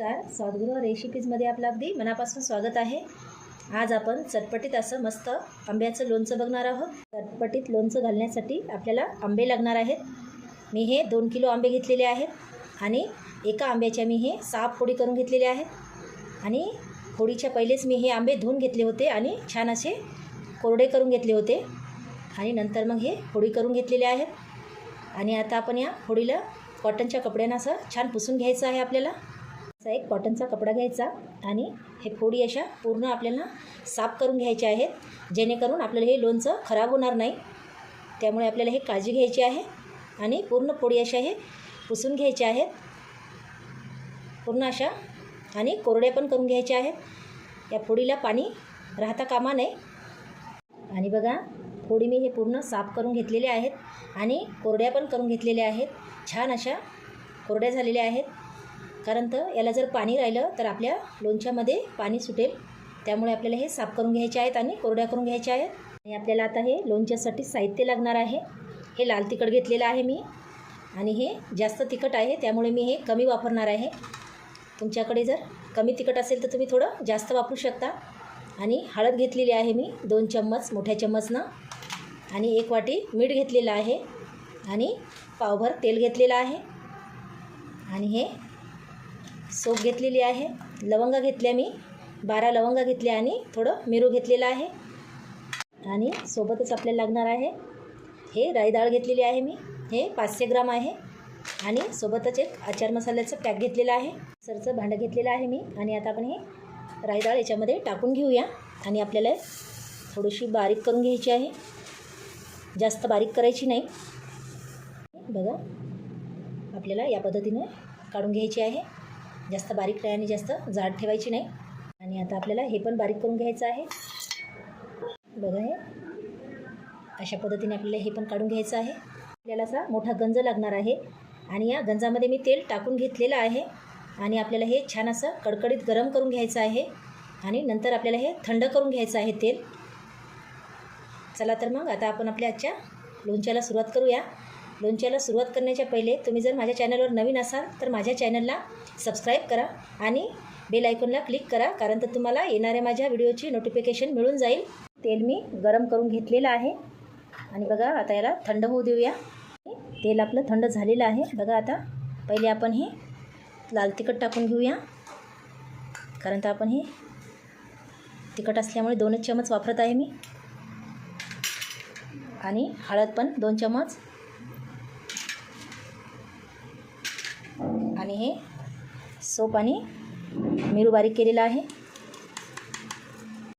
नमस्कार. स्वादगृह रेसिपीजमध्ये आपलं अगदी मनापासून स्वागत आहे. आज आपण चटपटीत असं मस्त आंब्याचं लोणचं बघणार आहोत. चटपटीत लोणचं घालण्यासाठी आपल्याला आंबे लागणार आहेत. मी हे दोन किलो आंबे घेतलेले आहेत आणि एका आंब्याच्या मी हे सहा फोडी करून घेतलेले आहेत. आणि फोडीच्या पहिलेच मी हे आंबे धुवून घेतले होते आणि छान असे कोरडे करून घेतले होते. आणि नंतर मग हे फोडी करून घेतलेले आहेत. आणि आता आपण या फोडीला कॉटनच्या कपड्यानं असं छान पुसून घ्यायचं आहे आपल्याला. असा एक कॉटनचा कपडा घ्यायचा आणि हे फोडी अशा पूर्ण आपल्याला साफ करून घ्यायच्या आहेत. जेणेकरून आपल्याला हे लोणचं खराब होणार नाही. त्यामुळे आपल्याला हे काळजी घ्यायची आहे आणि पूर्ण फोडी अशा हे पुसून घ्यायच्या आहेत. पूर्ण अशा आणि कोरड्या पण करून घ्यायच्या आहेत. या फोडीला पाणी राहता कामा नये. आणि बघा फोडी मी हे पूर्ण साफ करून घेतलेले आहेत आणि कोरड्या पण करून घेतलेल्या आहेत. छान अशा कोरड्या झालेल्या आहेत. कारण तर याला जर पाणी राहिलं तर आपल्या लोणच्यामध्ये पाणी सुटेल. त्यामुळे आपल्याला हे साफ करून घ्यायचे आहेत आणि कोरड्या करून घ्यायच्या आहेत. आणि आपल्याला आता हे लोणच्यासाठी साहित्य लागणार आहे. हे लाल तिखट घेतलेलं आहे मी. आणि हे जास्त तिखट आहे त्यामुळे मी हे कमी वापरणार आहे. तुमच्याकडे जर कमी तिखट असेल तर तुम्ही थोडं जास्त वापरू शकता. आणि हळद घेतलेली आहे मी दोन चम्मच मोठ्या चम्मचनं. आणि एक वाटी मीठ घेतलेलं आहे. आणि पावभर तेल घेतलेलं आहे. आणि हे सोप घेतलेली आहे. लवंगा घेतल्या मी. बारा लवंगा घेतल्या आणि थोडं मिरू घेतलेलं आहे. आणि सोबतच आपल्याला लागणार आहे हे राई डाळ घेतलेली आहे मी. हे पाचशे ग्राम आहे. आणि सोबतच एक आचार मसाल्याचं पॅक घेतलेलं आहे. सरचं भांडं घेतलेलं आहे मी. आणि आता आपण हे राई डाळ याच्यामध्ये टाकून घेऊया. आणि आपल्याला थोडीशी बारीक करून घ्यायची आहे. जास्त बारीक करायची नाही. बघा. आपल्याला या पद्धतीने काढून घ्यायची आहे. जास्त बारीक नाही जास्त जाड ठेवायची नाही. आणि आता आपल्याला हे पण बारीक करून घ्यायचं आहे. बघा हे. अशा पद्धतीने आपल्याला हे पण काढून घ्यायचं आहे. आपल्याला असा मोठा गंज लागणार आहे. आणि या गंजामध्ये मी तेल टाकून घेतलेलं आहे. आणि आपल्याला हे छान असं कडकडीत गरम करून घ्यायचं आहे. आणि नंतर आपल्याला हे थंड करून घ्यायचं आहे तेल. चला तर मग आता आपण आपल्या आजच्या लोणच्याला सुरुवात करूया. लोणच्याला सुरुवात करण्याच्या पहिले तुम्ही जर माझ्या चॅनलवर नवीन असाल तर माझ्या चॅनलला सबस्क्राईब करा आणि बेल आयकॉनला क्लिक करा कारण तर तुम्हाला येणाऱ्या माझ्या व्हिडिओची नोटिफिकेशन मिळून जाईल. तेल मी गरम करून घेतलेलं आहे. आणि बघा आता याला थंड होऊ देऊया. तेल आपलं थंड झालेलं आहे. बघा आता पहिले आपण हे लाल तिखट टाकून घेऊया. कारण तर आपण हे तिखट असल्यामुळे दोनच चमच वापरत आहे मी. आणि हळद पण दोन चमच आणि हे सोप आणि मिरू बारीक केलेला आहे.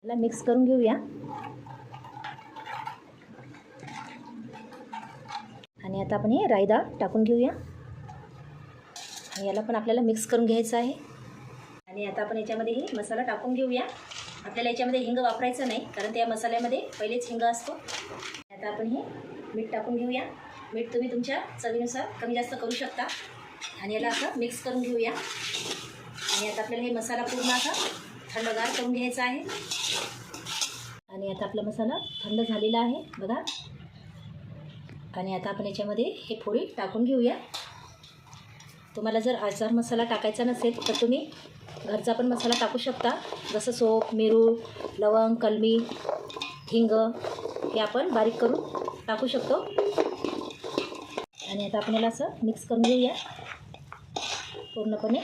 याला मिक्स करून घेऊया. आणि आता आपण हे रायदा टाकून घेऊया. आणि याला पण आपल्याला मिक्स करून घ्यायचं आहे. आणि आता आपण याच्यामध्ये हे मसाला टाकून घेऊया. आपल्याला याच्यामध्ये हिंग वापरायचं नाही कारण त्या मसाल्यामध्ये पहिलेच हिंग असतो. आता आपण हे मीठ टाकून घेऊया. मीठ तुम्ही तुमच्या चवीनुसार कमी जास्त करू शकता. आणि याला असं मिक्स करून घेऊया. आणि आता आपल्याला हे मसाला पूर्ण असा थंडगार करून घ्यायचा आहे. आणि आता आपला मसाला थंड झालेला आहे बघा. आणि आता आपण याच्यामध्ये हे फोडी टाकून घेऊया. तुम्हाला जर आचार मसाला टाकायचा नसेल तर तुम्ही घरचा पण मसाला टाकू शकता. जसं सोप मिरू लवंग कलमी हिंग हे आपण बारीक करून टाकू शकतो. आणि आता आपण याला असं मिक्स करून घेऊया. पूर्णपणे.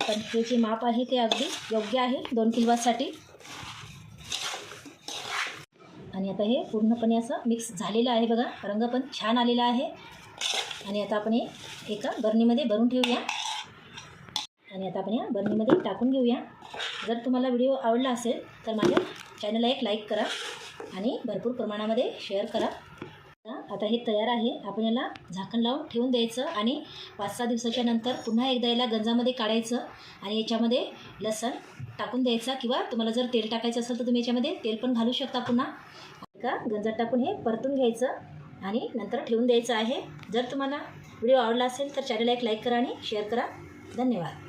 पण हे जे माप आहे ते अगदी योग्य आहे दोन किलोसाठी आणि आता हे पूर्णपणे असं मिक्स झालेलं आहे बघा. रंग पण छान आलेला आहे. आणि आता आपण हे एका बरणीमध्ये भरून ठेवूया. आणि आता आपण या बरणीमध्ये टाकून घेऊया. जर तुम्हाला व्हिडिओ आवडला असेल तर माझ्या चॅनलला एक लाईक करा आणि भरपूर प्रमाणामध्ये शेअर करा. आता हे तयार आहे. आपण याला झाकण लावून ठेवून द्यायचं आणि पाच सहा दिवसाच्या नंतर पुन्हा एकदा याला गंजामध्ये काढायचं आणि याच्यामध्ये लसण टाकून द्यायचा किंवा तुम्हाला जर तेल टाकायचं असेल तर तुम्ही याच्यामध्ये तेल पण घालू शकता पुन्हा. का गंजात टाकून हे परतून घ्यायचं आणि नंतर ठेवून द्यायचं आहे. जर तुम्हाला व्हिडिओ आवडला असेल तर चॅनलला एक लाईक करा आणि शेअर करा. धन्यवाद.